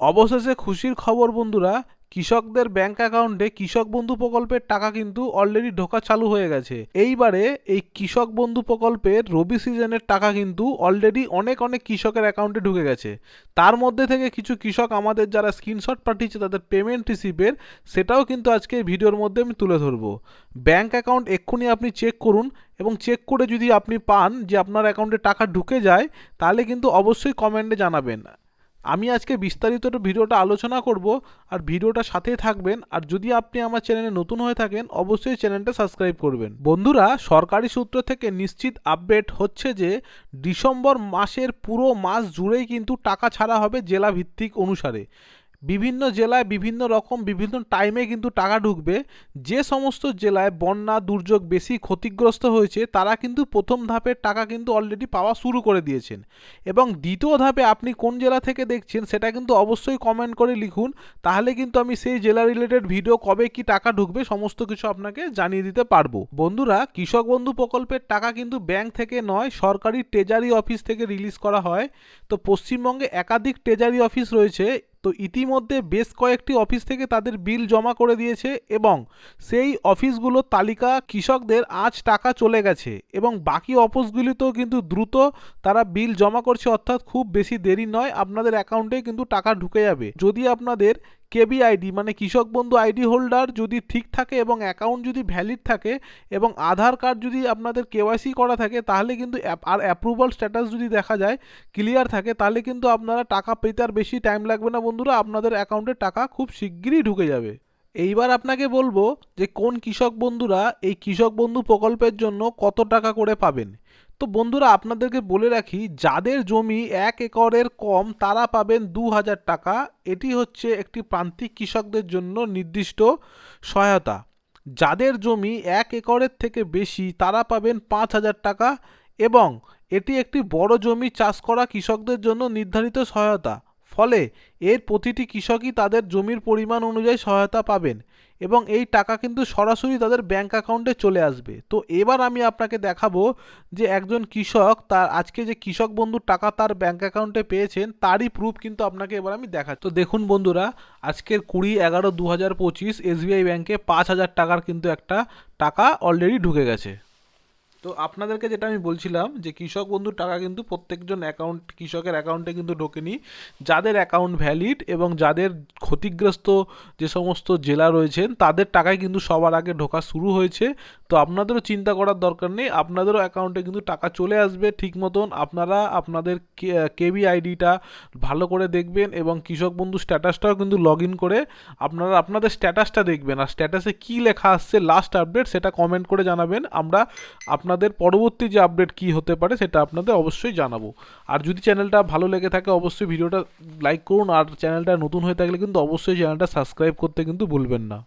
অবশেষে খুশির খবর, বন্ধুরা, কৃষকদের ব্যাংক অ্যাকাউন্টে কৃষক বন্ধু প্রকল্পের টাকা কিন্তু অলরেডি ঢোকা চালু হয়ে গেছে। এইবারে এই কৃষক বন্ধু প্রকল্পের রবি সিজনের টাকা কিন্তু অলরেডি অনেক অনেক কৃষকের অ্যাকাউন্টে ঢুকে গেছে। তার মধ্যে থেকে কিছু কৃষক আমাদের যারা স্ক্রিনশট পাঠিয়েছে, তাদের পেমেন্ট রিসিভের সেটাও কিন্তু আজকে ভিডিওর মধ্যে আমি তুলে ধরবো। ব্যাংক অ্যাকাউন্ট এক্ষুনি আপনি চেক করুন এবং চেক করে যদি আপনি পান যে আপনার অ্যাকাউন্টে টাকা ঢুকে যায়, তাহলে কিন্তু অবশ্যই কমেন্টে জানাবেন। আমি আজকে বিস্তারিত ভিডিওটা আলোচনা করব, আর ভিডিওটা সাথেই থাকবেন, আর যদি আপনি আমার চ্যানেলে নতুন হয়ে থাকেন, অবশ্যই চ্যানেলটা সাবস্ক্রাইব করবেন। বন্ধুরা, সরকারি সূত্র থেকে নিশ্চিত আপডেট হচ্ছে যে, ডিসেম্বর মাসের পুরো মাস জুড়েই কিন্তু টাকা ছাড়া হবে জেলা ভিত্তিক অনুসারে। বিভিন্ন জেলায় বিভিন্ন রকম, বিভিন্ন টাইমে কিন্তু টাকা ঢুকবে। যে সমস্ত জেলায় বন্যা, দুর্যোগ বেশি ক্ষতিগ্রস্ত হয়েছে, তারা কিন্তু প্রথম ধাপের টাকা কিন্তু অলরেডি পাওয়া শুরু করে দিয়েছেন। এবং দ্বিতীয় ধাপে আপনি কোন জেলা থেকে দেখছেন, সেটা কিন্তু অবশ্যই কমেন্ট করে লিখুন। তাহলে কিন্তু আমি সেই জেলা রিলেটেড ভিডিও কবে কি টাকা ঢুকবে, সমস্ত কিছু আপনাকে জানিয়ে দিতে পারব। বন্ধুরা, কৃষক বন্ধু প্রকল্পের টাকা কিন্তু ব্যাংক থেকে নয়, সরকারি ট্রেজারি অফিস থেকে রিলিজ করা হয়। তো পশ্চিমবঙ্গে একাধিক ট্রেজারি অফিস রয়েছে। তো ইতিমধ্যে বেশ কয়েকটি অফিস থেকে তাদের বিল জমা করে দিয়েছে এবং সেই অফিসগুলোর তালিকা কৃষকদের আজ টাকা চলে গেছে এবং বাকি অফিসগুলিতেও কিন্তু দ্রুত তারা বিল জমা করছে, অর্থাৎ খুব বেশি দেরি নয়। আপনাদের অ্যাকাউন্টে কিন্তু টাকা ঢুকে যাবে। যদি আপনাদের কেবি আইডি মানে কৃষক বন্ধু আইডি হোল্ডার যদি ঠিক থাকে এবং অ্যাকাউন্ট যদি ভ্যালিড থাকে এবং আধার কার্ড যদি আপনাদের কেওয়াইসি করা থাকে, তাহলে কিন্তু আর অ্যাপ্রুভাল স্ট্যাটাস যদি দেখা যায় ক্লিয়ার থাকে, তাহলে কিন্তু আপনারা টাকা পেতে আর বেশি টাইম লাগবে না বন্ধুরা। আপনাদের অ্যাকাউন্টে টাকা খুব শিগগিরই ঢুকে যাবে। এইবার আপনাকে বলব যে কোন কৃষক বন্ধুরা এই কৃষক বন্ধু প্রকল্পের জন্য কত টাকা করে পাবেন। তো বন্ধুরা, আপনাদেরকে বলে রাখি, যাদের জমি এক একরের কম তারা পাবেন দু হাজার টাকা। এটি হচ্ছে একটি প্রান্তিক কৃষকদের জন্য নির্দিষ্ট সহায়তা। যাদের জমি এক একরের থেকে বেশি তারা পাবেন পাঁচ হাজার টাকা এবং এটি একটি বড় জমি চাষ করা কৃষকদের জন্য নির্ধারিত সহায়তা। ফলে এর প্রতিটি কৃষকই তাদের জমির পরিমাণ অনুযায়ী সহায়তা পাবেন এবং এই টাকা কিন্তু সরাসরি তাদের ব্যাংক অ্যাকাউন্টে চলে আসবে। তো এবার আমি আপনাকে দেখাবো যে একজন কৃষক তার আজকে যে কৃষক বন্ধুর টাকা তার ব্যাংক অ্যাকাউন্টে পেয়েছেন, তারই প্রুফ কিন্তু আপনাকে এবার আমি দেখাচ্ছি। তো দেখুন বন্ধুরা, আজকের কুড়ি এগারো দু হাজার পঁচিশ এসবিআই ব্যাংকে পাঁচ হাজার টাকার কিন্তু একটা টাকা অলরেডি ঢুকে গেছে। তো আপনাদেরকে যেটা আমি বলছিলাম যে কৃষক বন্ধুর টাকা কিন্তু প্রত্যেকজন অ্যাকাউন্ট কৃষকের অ্যাকাউন্টে কিন্তু ঢোকেনি। যাদের অ্যাকাউন্ট ভ্যালিড এবং যাদের ক্ষতিগ্রস্ত যে সমস্ত জেলা রয়েছেন, তাদের টাকাই কিন্তু সবার আগে ঢোকা শুরু হয়েছে। তো আপনাদেরও চিন্তা করার দরকার নেই, আপনাদেরও অ্যাকাউন্টে কিন্তু টাকা চলে আসবে ঠিক মতন। আপনারা আপনাদের কেবি আইডিটা ভালো করে দেখবেন এবং কৃষক বন্ধু স্ট্যাটাসটাও কিন্তু লগ ইন করে আপনারা আপনাদের স্ট্যাটাসটা দেখবেন। আর স্ট্যাটাসে কী লেখা আসছে লাস্ট আপডেট সেটা কমেন্ট করে জানাবেন। আমরা আপনাদের পরবর্তী যে আপডেট কি হতে পারে সেটা আপনাদের অবশ্যই জানাব। আর যদি চ্যানেলটা ভালো লেগে থাকে, অবশ্যই ভিডিওটা লাইক করুন। আর চ্যানেলটা নতুন হয়ে থাকলে কিন্তু অবশ্যই চ্যানেলটা সাবস্ক্রাইব করতে কিন্তু ভুলবেন না।